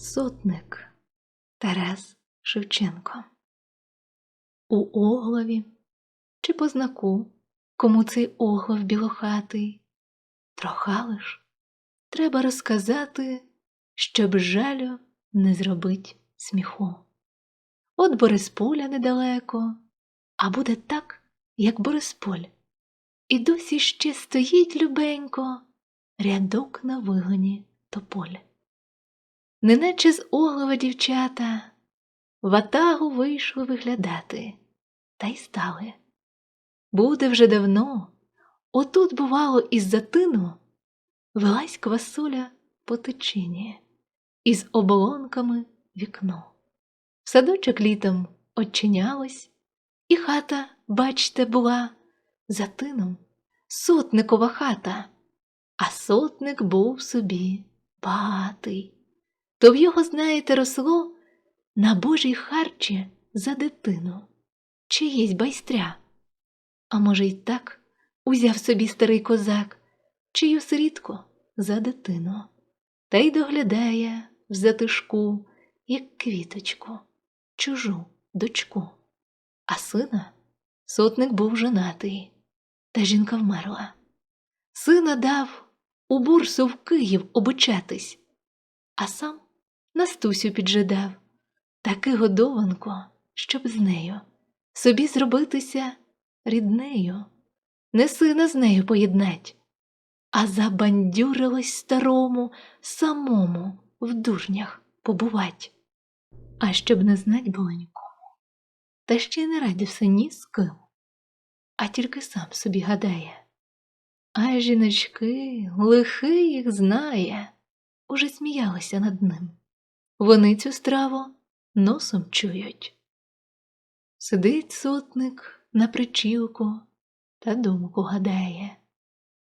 Сотник Тарас Шевченко. У оглаві чи по знаку, кому цей оглав білохатий, троха лиш треба розказати, щоб жалю не зробить сміху. От Борисполя недалеко, а буде так, як Борисполь. І досі ще стоїть любенько рядок на вигоні тополь. Неначе з оглава дівчата в атагу вийшли виглядати, та й стали. Буде вже давно, отут, бувало, із затину велась квасоля по тичині, із оболонками вікно. В садочок літом очинялось, і хата, бачте, була за тином сотникова хата, а сотник був собі багатий. То в його, знаєте, росло на божій харчі за дитину, чиєсь байстря. А може, й так узяв собі старий козак, чию сирітку за дитину, та й доглядає в затишку, як квіточку, чужу дочку. А сина сотник був женатий, та жінка вмерла. Сина дав у бурсу в Київ обучатись, а сам Настусю піджидав, таки годованко, щоб з нею. Собі зробитися ріднею, не сина з нею поєднать, а забандюрилось старому самому в дурнях побувать, а щоб не знать було нікому, та ще й не радився ні з ким, а тільки сам собі гадає. А жіночки, лихий їх знає, уже сміялися над ним. Вони цю страву носом чують. Сидить сотник на причілку та думку гадає,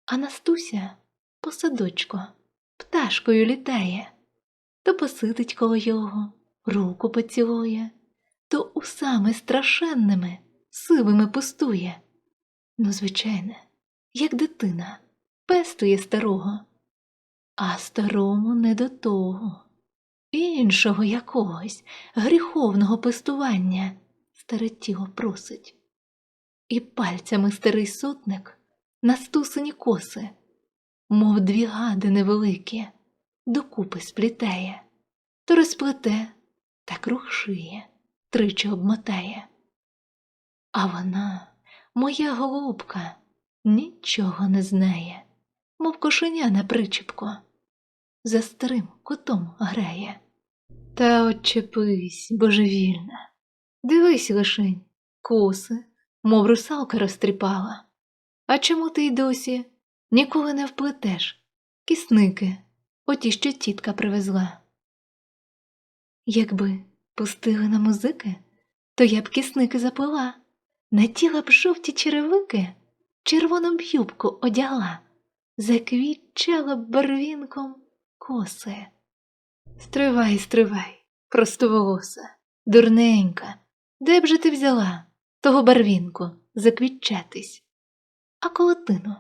а Настуся по садочку пташкою літає, то посидить коло його, руку поцілує, то усами страшенними сивими пустує. Ну, звичайне, як дитина, пестує старого, а старому не до того іншого якогось гріховного пестування старе тіло просить. І пальцями старий сотник на стусені коси, мов дві гади невеликі, докупи сплітає, то розплете та круг шиє, тричі обмотає. А вона, моя голубка, нічого не знає, мов кошеня на причіпку, за старим котом грає. Та отчепись, божевільна. Дивись лишень, коси, мов русалка розтріпала. А чому ти й досі ніколи не вплетеш? Кісники, оті, що тітка привезла. Якби пустили на музики, то я б кісники заплела, натіла б жовті черевики, червону б юбку одягла, заквітчала б барвінком коси. Стривай, стривай, простоволоса, дурненька, де б же ти взяла того барвінку заквітчатись? А колотину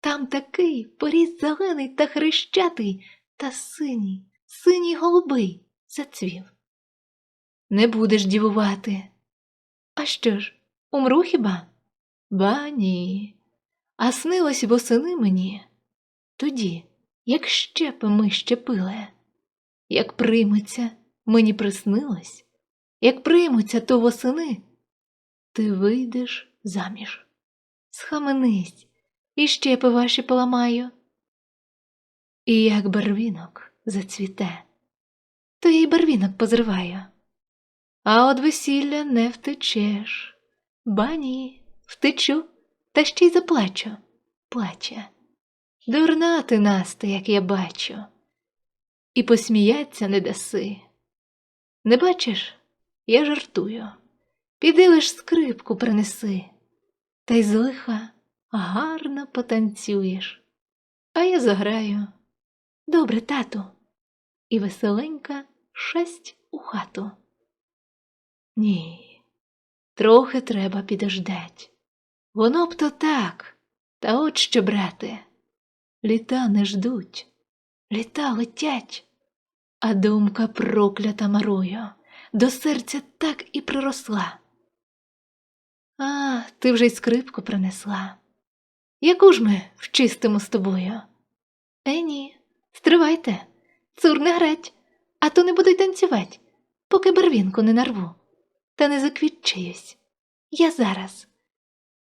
там такий поріз зелений та хрещатий, та синій, синій голубий зацвів. Не будеш дівувати. А що ж, умру хіба? Ба ні. А снилось восени мені тоді, як щепи ми щепили. Як прийметься, мені приснилось, як приймуться то восени, ти вийдеш заміж. Схаменись, і щепи ваші поламаю. І як барвінок зацвіте, то я й барвінок позриваю. А от весілля не втечеш. Бані, втечу, та ще й заплачу. Плаче. Дурна ти, Насте, як я бачу і посміяться не даси. Не бачиш, я жартую. Піди лиш скрипку принеси, та й з лиха гарно потанцюєш, а я заграю. Добре, тату, і веселенька шесть у хату. Ні, трохи треба підождать. Воно б то так, та от що, брате, літа не ждуть, літа летять. А думка проклята марою до серця так і приросла. А, ти вже й скрипку принесла. Яку ж ми вчистимо з тобою? Е, ні, стривайте, цур не грать, а то не буду й танцювать, поки барвінку не нарву, та не заквітчаюсь. Я зараз.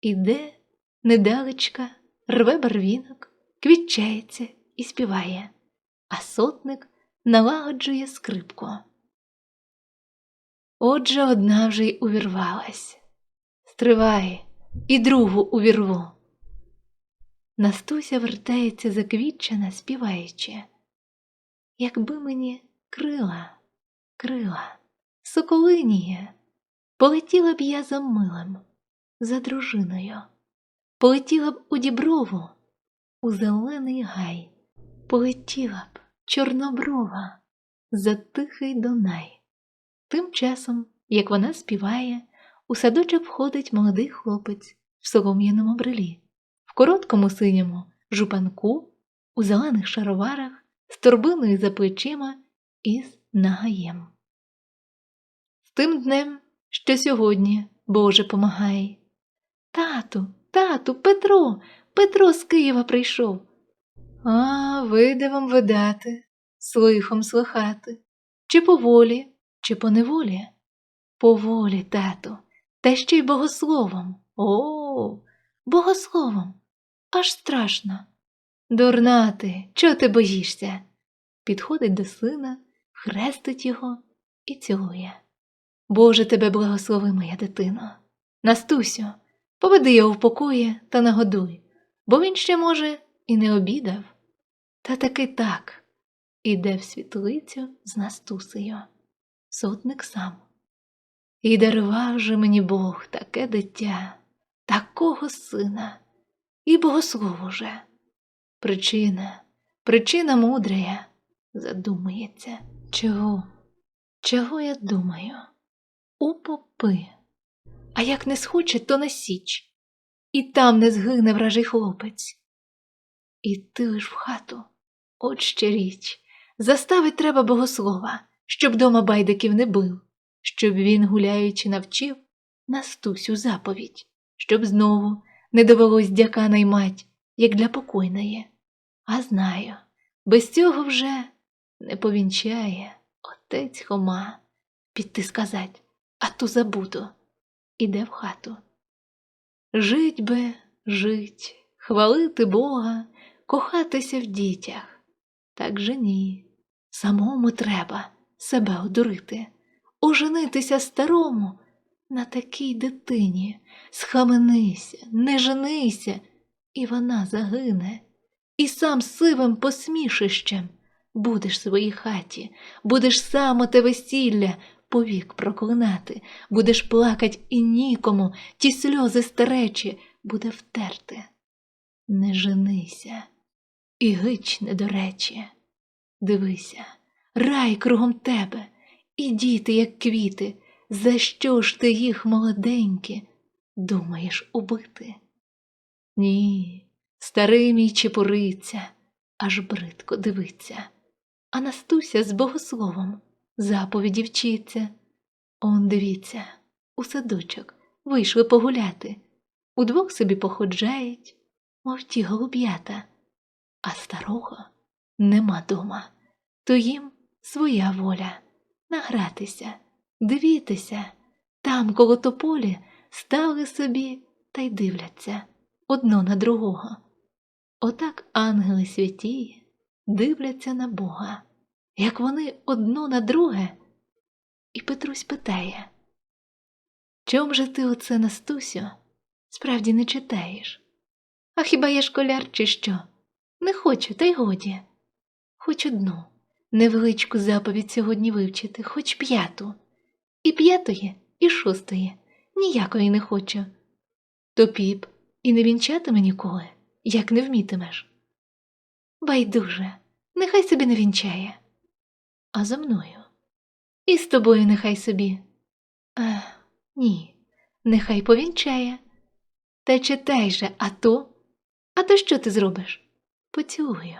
Іде недалечка, рве барвінок, квітчається і співає, а сотник налагоджує скрипку. Отже, одна вже й увірвалась. Стривай, і другу увірву. Настуся вертається заквітчена, співаючи. Якби мені крила, крила, соколиніє, полетіла б я за милим, за дружиною, полетіла б у діброву, у зелений гай, полетіла б чорноброва за тихий Дунай. Тим часом, як вона співає, у садочок входить молодий хлопець в солом'яному брелі, в короткому синьому жупанку, у зелених шароварах, з торбиною за плечима і з нагаєм. З тим днем, що сьогодні, Боже, помагай. Тату, тату, Петро, Петро з Києва прийшов. А, вийде вам видати, слихом слихати, чи по волі, чи по неволі? По волі, тату, та ще й богословом. О, богословом. Аж страшно. Дурна ти, чого ти боїшся? Підходить до сина, хрестить його і цілує. Боже тебе благослови, моя дитино. Настусю, поведи його в покої та нагодуй, бо він ще, може, і не обідав. Та таки так іде в світлицю з Настусею, сотник сам. І дарував же мені Бог таке дитя, такого сина, і богослову же. Причина, причина мудрая, задумається. Чого? Чого я думаю? У попи. А як не схоче, то на січ, і там не згине вражий хлопець. І ти лиш в хату, от ще річ, заставить треба богослова, щоб дома байдиків не бив, щоб він, гуляючи, навчив Настусю заповідь, щоб знову не довелось дяка наймать, як для покойної. А знаю, без цього вже не повінчає отець Хома. Піти сказать, а то забуду. Іде в хату. Жить би, жить, хвалити Бога, кохатися в дітях. Так же ні. Самому треба себе одурити, оженитися старому на такій дитині. Схаменися, не женися, і вона загине. І сам сивим посмішищем будеш в своїй хаті, будеш сам оте весілля повік проклинати, будеш плакать і нікому ті сльози старечі буде втерти. Не женися і гич не до речі. Дивися, рай кругом тебе, і діти, як квіти, за що ж ти їх молоденькі думаєш убити? Ні, старий мій чепуриця, аж бридко дивиться, а Настуся з богословом заповіді вчиться. Он дивіться, у садочок вийшли погуляти, удвох собі походжають, мов ті голуб'ята, а старого нема дома, то їм своя воля награтися, дивітися, там коло тополі стали собі та й дивляться одно на другого. Отак ангели святі дивляться на Бога, як вони одно на друге. І Петрусь питає Чом же ти оце Настусю справді не читаєш? А хіба я школяр, чи що? Не хочу, та й годі. Хоч одну невеличку заповідь сьогодні вивчити, хоч п'яту. І п'ятої, і шостої ніякої не хочу. То піп і не вінчатиме ніколи, як не вмітимеш. Байдуже, нехай собі не вінчає. А за мною. І з тобою нехай собі. А, ні, нехай повінчає. Та читай же, а то, а то що ти зробиш? Поцілую,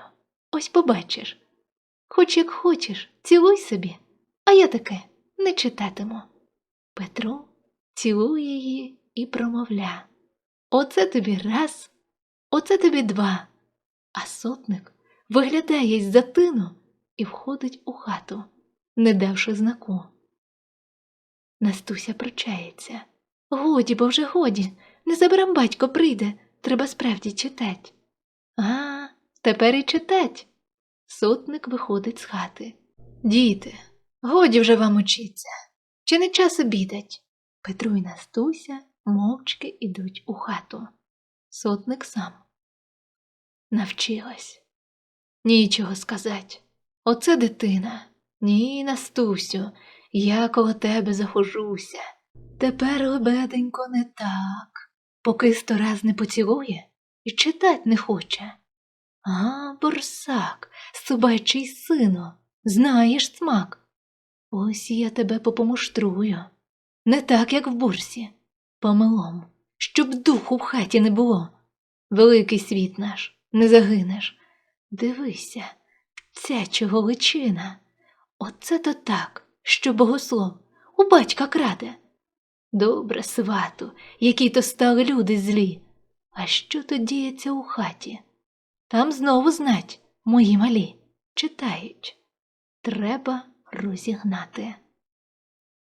ось побачиш. Хоч як хочеш, цілуй собі, а я таке не читатиму. Петро цілує її і промовля. Оце тобі раз, оце тобі два. А сотник виглядає із за тину і входить у хату, не давши знаку. Настуся пручається. Годі, бо вже годі, незабаром батько прийде, треба справді читать. А, тепер і читать. Сотник виходить з хати. Діти, годі вже вам учиться. Чи не час обідать? Петру і Настуся мовчки ідуть у хату. Сотник сам. Навчилась. Нічого сказать. Оце дитина. Ні, Настусю, я коло тебе захожуся. Тепер, лебеденько, не так. Поки сто раз не поцілує і читать не хоче. А, борсак, собачий сину, знаєш смак. Ось я тебе попомуштрую. Не так, як в бурсі, помилом, щоб духу в хаті не було. Великий світ наш, не загинеш. Дивися, ця чого личина. Оце то так, що богослов у батька краде. Добре, свату, які то стали люди злі. А що то діється у хаті? Там знову знать, мої малі, читають. Треба розігнати.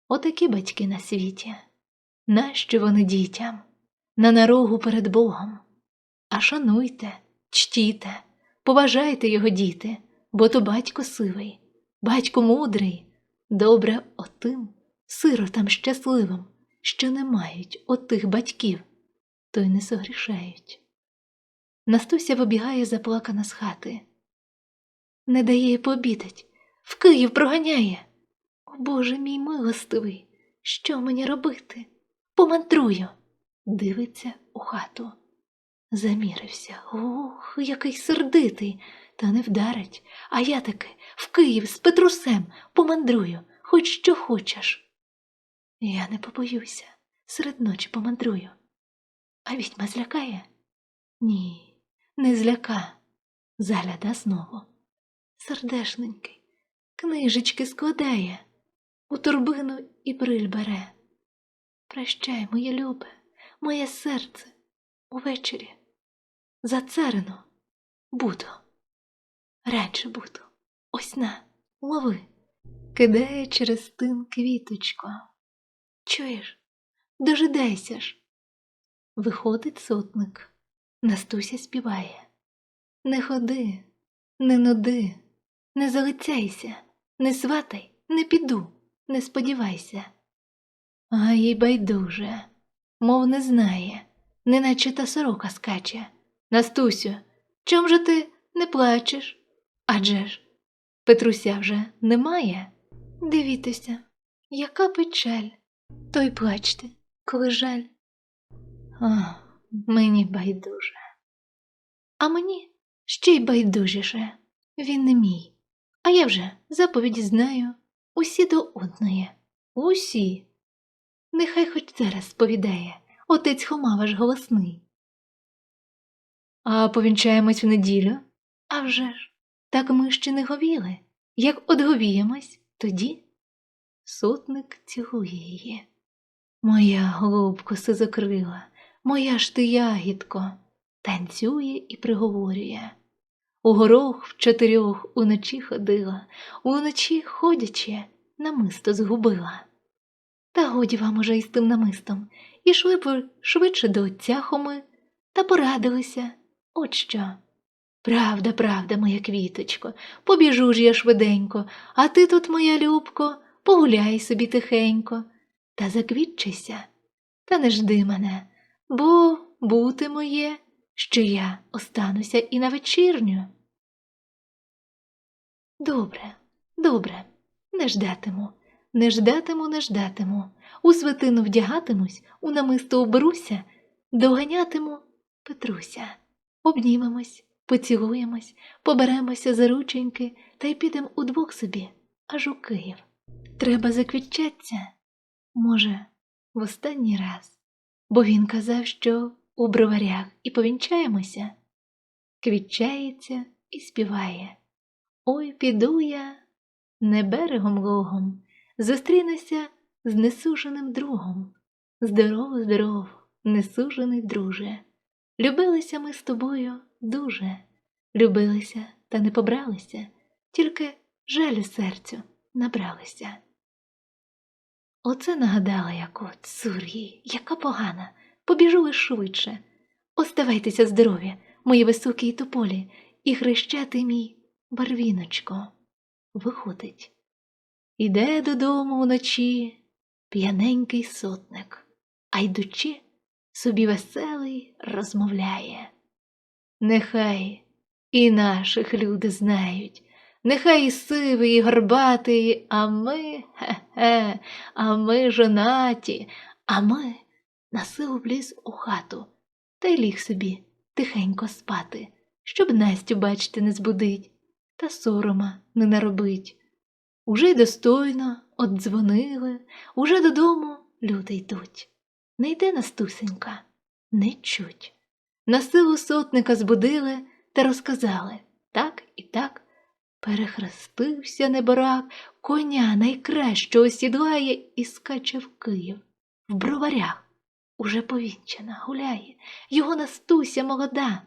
Отакі батьки на світі. Нащо вони дітям? На нарогу перед Богом. А шануйте, чтіте, поважайте його діти, бо то батько сивий, батько мудрий, добре отим, сиротам щасливим, що не мають отих батьків, то й не согрішають. Настуся вибігає заплакана з хати. Не дає їй пообідать, в Київ проганяє. О Боже мій милостивий, що мені робити? Помандрую. Дивиться у хату. Замірився. Ох, який сердитий, та не вдарить. А я таки в Київ з Петрусем помандрую, хоч що хочеш. Я не побоюся, серед ночі помандрую. А відьма злякає? Ні, не зляка. Загляда знову. Сердешненький, книжечки складає, у торбину і бриль бере. Прощай, моє любе, моє серце, увечері. За царину буду. Радше буду. Ось на, лови. Кидає через тин квіточку. Чуєш, дожидайся ж. Виходить сотник. Настуся співає. Не ходи, не нуди, не залицяйся, не сватай, не піду, не сподівайся. А їй байдуже, мов не знає, неначе та сорока скаче. Настусю, чом же ти не плачеш? Адже ж Петруся вже немає. Дивіться, яка печаль, то й плачте, коли жаль. А, мені байдуже. А мені ще й байдужіше. Він не мій. А я вже заповіді знаю усі до одної. Усі. Нехай хоч зараз сповідає отець Хома ваш голосний. А повінчаємось в неділю? А вже ж, так ми ще не говіли. Як одговіємось, тоді сотник цілує її. Моя голубко сизокрила, моя ж ти ягідко, танцює і приговорює. У горох в чотирьох уночі ходила, уночі ходячи, намисто згубила. Та годі вам уже із тим намистом, ішли б ви швидше до отця Хоми та порадилися. От що. Правда, правда, моя квіточко, побіжу ж я швиденько, а ти тут, моя любко, погуляй собі тихенько, та заквітчися, та не жди мене, бо бути моє, що я остануся і на вечірню. Добре, добре, не ждатиму, не ждатиму, не ждатиму, у свитину вдягатимусь, у намисто оберуся, доганятиму Петруся, обнімемось, поцілуємось, поберемося за рученьки та й підемо удвох собі, аж у Київ. Треба заквітчаться, може, в останній раз, бо він казав, що у броварях і повінчаємося. Квітчається і співає. Ой, піду я не берегом логом, зустрінуся з несуженим другом. Здоров, здоров, несужений друже. Любилися ми з тобою дуже, любилися та не побралися, тільки жалю серцю набралися. Оце нагадала як от Сур'ї, яка погана. Побіжу лиш швидше. Оставайтеся здорові, мої високі й тополі, і хрещати мій барвіночко. Виходить. Іде додому вночі п'яненький сотник, а йдучи, собі веселий розмовляє. Нехай і наших люди знають, нехай і сивий, і горбатий, а ми, хе-хе, а ми жонаті, а ми на силу вліз у хату та й ліг собі тихенько спати, щоб Настю, бачити, не збудить, та сорома не наробить. Уже й достойно оддзвонили, уже додому люди йдуть. Не йде Настусенька, не чуть. На силу сотника збудили та розказали так і так. Перехрестився неборак, коня найкращого сідлає і скаче в Київ, в броварях. Уже повінчана гуляє, його Настуся молода.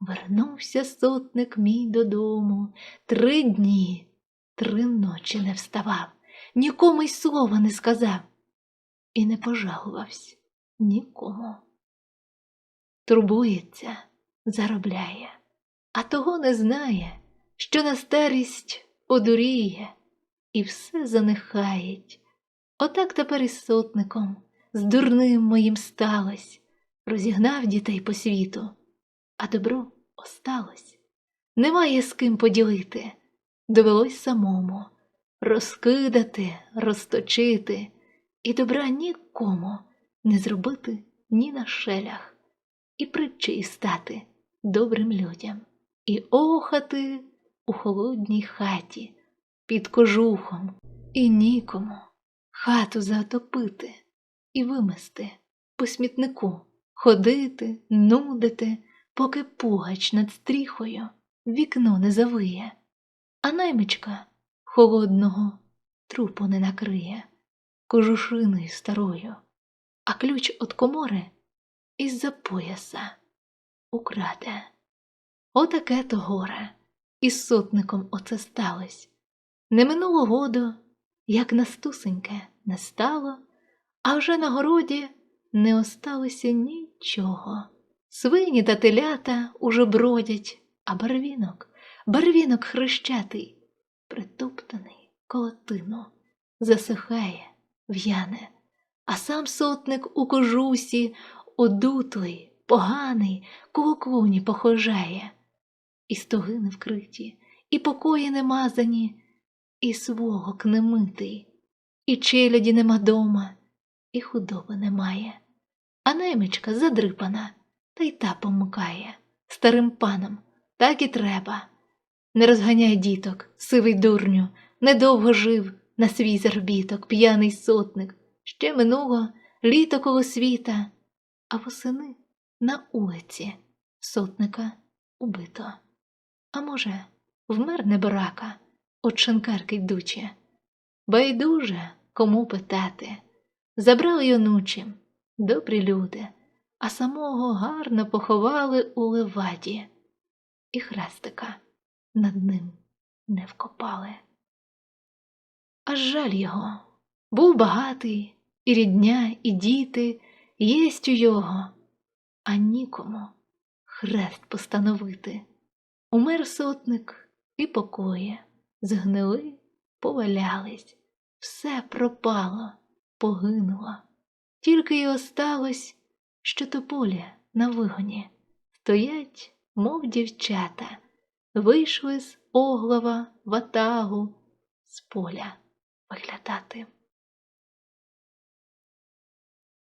Вернувся сотник мій додому. Три дні, три ночі не вставав, нікому й слова не сказав і не пожалувався нікому. Турбується, заробляє, а того не знає, що на старість одуріє і все занехають. Отак тепер із сотником, з дурним моїм сталось, розігнав дітей по світу, а добро осталось. Немає з ким поділити, довелось самому розкидати, розточити, і добра нікому не зробити ні на шелях, і притчі стати добрим людям, і охати у холодній хаті під кожухом, і нікому хату затопити і вимести по смітнику, ходити, нудити, поки пугач над стріхою вікно не завиє, а наймичка холодного трупу не накриє кожушиною старою, а ключ от комори із-за пояса украде. Отаке то горе, і з сотником оце сталось. Не минуло году, як настусеньке не стало, а вже на городі не осталося нічого. Свині та телята уже бродять, а барвінок, барвінок хрещатий, притоптаний колотину, засихає, в'яне, а сам сотник у кожусі, одутлий, поганий, колоклуні похожає, і стоги не вкриті, і покої не мазані, і свого немитий, і челяді нема дома, і худоби немає, а немечка задрипана, та й та помикає старим панам, так і треба. Не розганяй діток, сивий дурню, недовго жив на свій заробіток, п'яний сотник, ще минуло літо коло світа, а восени на улиці сотника убито. А може, вмер неборака, от шинкарки йдучи. Байдуже кому питати. Забрали юнучим, добрі люди, а самого гарно поховали у леваді, і хрестика над ним не вкопали. Аж жаль його був багатий, і рідня, і діти, єсть у його, а нікому хрест постановити. Умер сотник і покоє, згнили, повалялись, все пропало, погинуло. Тільки й осталось, що тополя на вигоні стоять, мов дівчата, вийшли з оглава ватагу з поля виглядати.